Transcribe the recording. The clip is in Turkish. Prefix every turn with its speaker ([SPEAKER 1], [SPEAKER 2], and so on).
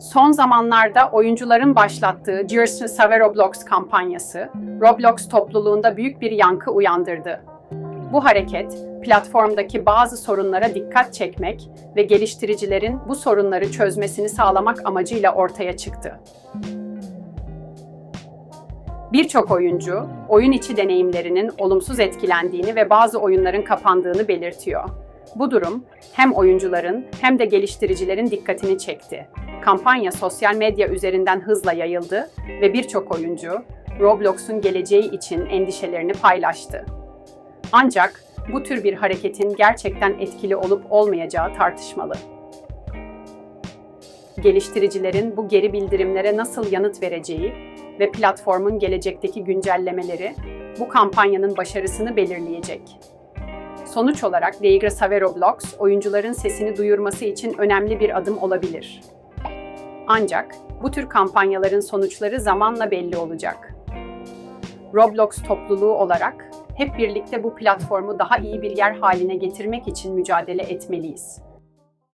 [SPEAKER 1] Son zamanlarda oyuncuların başlattığı Gears Save Roblox kampanyası, Roblox topluluğunda büyük bir yankı uyandırdı. Bu hareket, platformdaki bazı sorunlara dikkat çekmek ve geliştiricilerin bu sorunları çözmesini sağlamak amacıyla ortaya çıktı. Birçok oyuncu, oyun içi deneyimlerinin olumsuz etkilendiğini ve bazı oyunların kapandığını belirtiyor. Bu durum hem oyuncuların hem de geliştiricilerin dikkatini çekti. Kampanya sosyal medya üzerinden hızla yayıldı ve birçok oyuncu Roblox'un geleceği için endişelerini paylaştı. Ancak bu tür bir hareketin gerçekten etkili olup olmayacağı tartışmalı. Geliştiricilerin bu geri bildirimlere nasıl yanıt vereceği ve platformun gelecekteki güncellemeleri bu kampanyanın başarısını belirleyecek. Sonuç olarak Deigra Save Roblox, oyuncuların sesini duyurması için önemli bir adım olabilir. Ancak bu tür kampanyaların sonuçları zamanla belli olacak. Roblox topluluğu olarak hep birlikte bu platformu daha iyi bir yer haline getirmek için mücadele etmeliyiz.